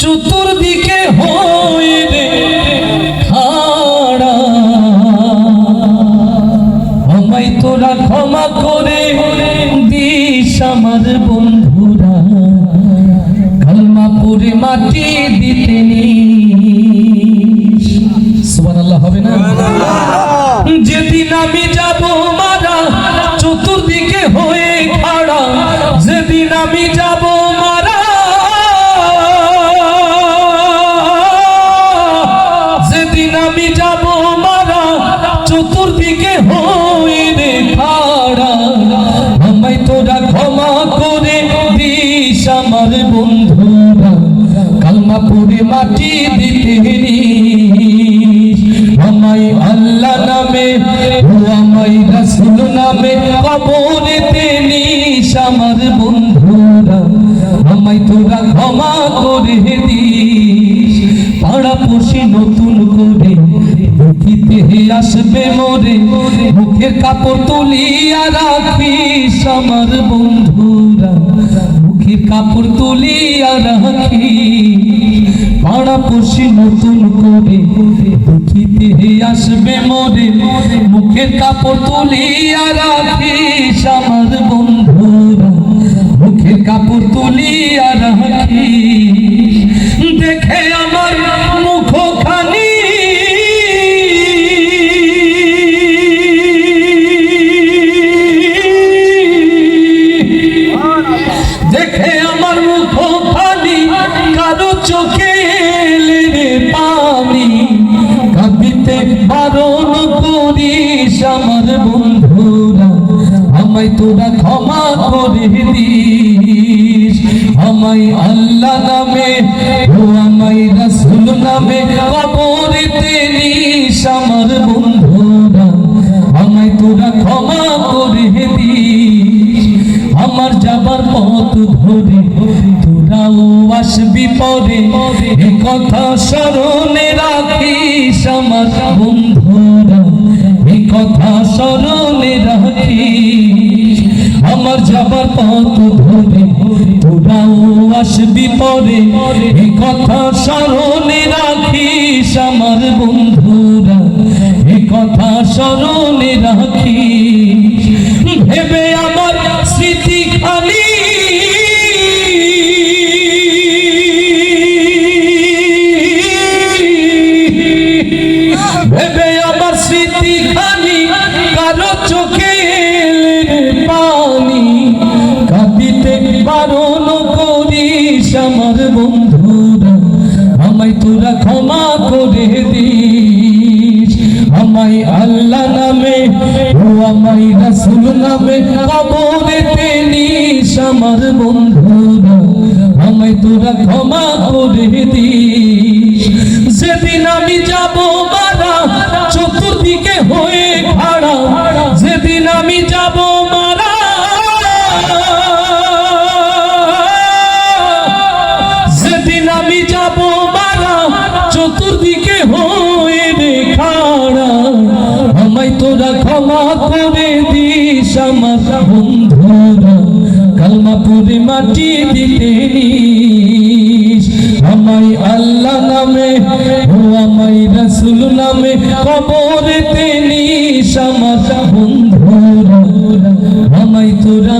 চতুর্দিকে খাড়া। আমায় তোরা ক্ষমা করে দিস আমার বন্ধুরা। কালমা পুরে মাটি দিতে হবে না? যেদিন আমি যাব মারা, চতুর্দিকে হয়ে খাড়া। যেদিন আমি যাব আমার কালমা পড়ে মাটি দিতে আমায় আল্লাহ নামে, ও আমায় রাসূল নামে আমার বন্ধুরা আমায় তোরা ক্ষমা করে দিস। পাড়া নতুন করে দেখিতে আসবে মোরে, মুখের কাপড় তুলিয়া রাখিস। আমার মুখের কাপড় তুলিয়া রাখি। ভাড়া পড়শি নতুন করে। দেখিতে আসবে মরে। মুখের কাপড় তুলিয়া রাখিস আমার বন্ধুরা। মুখের কাপড় তুলিয়া কারও চোখে পানি কাঁদিতে বারণ করিস আমার বন্ধুরা। আমায় তোরা ক্ষমা করে দিস। আমায় আল্লাহ নামে ও আমায় রাসূল নামে কবরেতে নিস আমার বন্ধুরা। আসবি পরে কথা স্মরণে রাখিস আমার বন্ধুরা, এ কথা স্মরণে রাখিস। আমার যাবার পথ ধরে, তোরাও আসবি পরে কথা স্মরণে রাখিস আমার বন্ধুরা, এ কথা স্মরণে রাখিস। ভেবে আমার আমার বন্ধুরা, আমায় তোরা ক্ষমা করে দিস। আমায় আল্লাহ নামে ও আমায় রাসুল নামে কবরেতে নিস আমার বন্ধুরা, আমায় তোরা ক্ষমা করে দিস। যেদিন আমি তোরা ক্ষমা করে দিস আমার বন্ধুরা কালমা মাটি দিতে নিস আল্লাহ নামে ও আমায় রাসূল নামে কবরেতে নিস আমার বন্ধুরা আমায় তোরা